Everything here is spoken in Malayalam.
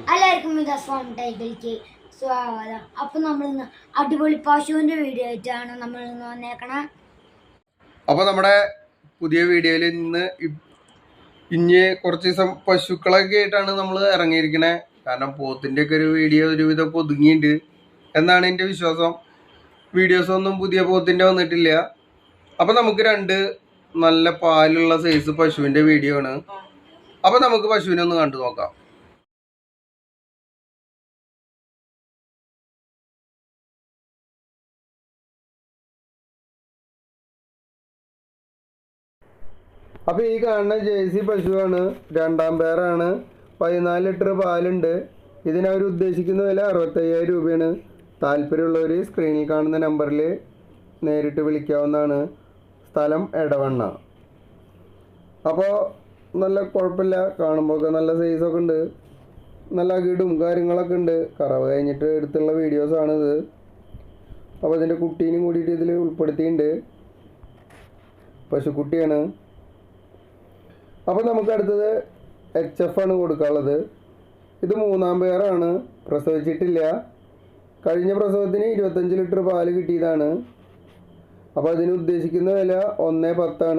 എല്ലാവർക്കും ഇത് അസ്വാം ടൈറ്റിലേക്ക് സ്വാഗതം. അപ്പൊ നമ്മൾ ഇന്ന് അടിപൊളി പശുവിന്റെ വീഡിയോ ആയിട്ടാണ് നമ്മൾ ഇന്ന് വന്നേക്കണേ. അപ്പോൾ നമ്മുടെ പുതിയ വീഡിയോയിൽ ഇന്ന് ഇഞ്ഞ് കുറച്ച് ദിവസം പശുക്കളൊക്കെ ആയിട്ടാണ് നമ്മൾ ഇറങ്ങിയിരിക്കണേ. കാരണം പോത്തിന്റെ ഒക്കെ ഒരു വീഡിയോ ഒരുവിധം ഒതുങ്ങിയിട്ടുണ്ട് എന്നാണ് എന്റെ വിശ്വാസം. വീഡിയോസ് ഒന്നും പുതിയ പോത്തിന്റെ വന്നിട്ടില്ല. അപ്പോൾ നമുക്ക് രണ്ട് നല്ല പാലുള്ള സൈസ് പശുവിന്റെ വീഡിയോ ആണ്. അപ്പോൾ നമുക്ക് പശുവിനെ ഒന്ന് കണ്ടു നോക്കാം. അപ്പോൾ ഈ കാണുന്ന ജേഴ്സി പശുവാണ് രണ്ടാം പേരാണ് പതിനാല് ലിറ്റർ പാലുണ്ട്. ഇതിനവർ ഉദ്ദേശിക്കുന്ന വില അറുപത്തയ്യായിരം രൂപയാണ്. താല്പര്യമുള്ളവർ സ്ക്രീനിൽ കാണുന്ന നമ്പറിൽ നേരിട്ട് വിളിക്കാവുന്നതാണ്. സ്ഥലം എടവണ്ണ. അപ്പോൾ നല്ല കുഴപ്പമില്ല. കാണുമ്പോൾ നല്ല സൈസൊക്കെ ഉണ്ട്. നല്ല അകിടും കാര്യങ്ങളൊക്കെ ഉണ്ട്. കറവ് കഴിഞ്ഞിട്ട് എടുത്തുള്ള വീഡിയോസാണിത് അപ്പോൾ ഇതിന്റെ കുട്ടീനും കൂടിയിട്ട് ഇതിൽ ഉൾപ്പെടുത്തിയിട്ടുണ്ട്. പശുക്കുട്ടിയാണ്. അപ്പോൾ നമുക്ക് അടുത്തത് എച്ച് എഫ് ആണ് കൊടുക്കാനുള്ളത്. ഇത് മൂന്നാം പേരാണ് പ്രസവിച്ചിട്ടില്ല. കഴിഞ്ഞ പ്രസവത്തിന് ഇരുപത്തഞ്ച് ലിറ്റർ പാൽ കിട്ടിയതാണ്. അപ്പോൾ അതിന് ഉദ്ദേശിക്കുന്ന വില ഒന്ന് പത്താണ്.